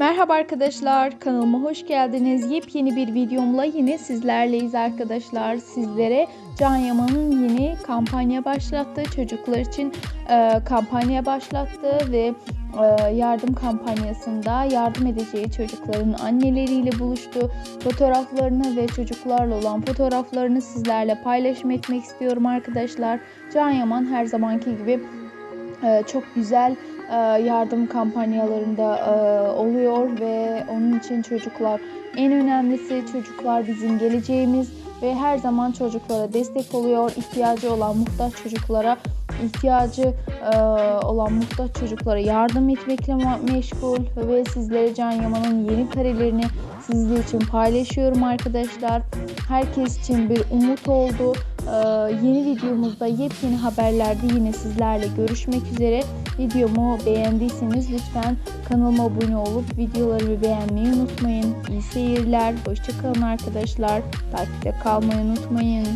Merhaba arkadaşlar, kanalıma hoş geldiniz. Yepyeni bir videomla yine sizlerleyiz arkadaşlar. Sizlere Can Yaman'ın yeni kampanya başlattı. Çocuklar için e, kampanya başlattı ve e, yardım kampanyasında yardım edeceği çocukların anneleriyle buluştu. Fotoğraflarını ve çocuklarla olan fotoğraflarını sizlerle paylaşım etmek istiyorum arkadaşlar. Can Yaman her zamanki gibi e, çok güzel yardım kampanyalarında e, oluyor ve onun için çocuklar en önemlisi çocuklar bizim geleceğimiz ve her zaman çocuklara destek oluyor. İhtiyacı olan muhtaç çocuklara ihtiyacı e, olan muhtaç çocuklara yardım etmekle meşgul ve sizlere Can Yaman'ın yeni karelerini sizler için paylaşıyorum arkadaşlar. Herkes için bir umut oldu. Yeni videomuzda yepyeni haberlerde yine sizlerle görüşmek üzere. Videomu beğendiyseniz lütfen kanalıma abone olup videolarımı beğenmeyi unutmayın. İyi seyirler. Hoşçakalın arkadaşlar. Takipte kalmayı unutmayın.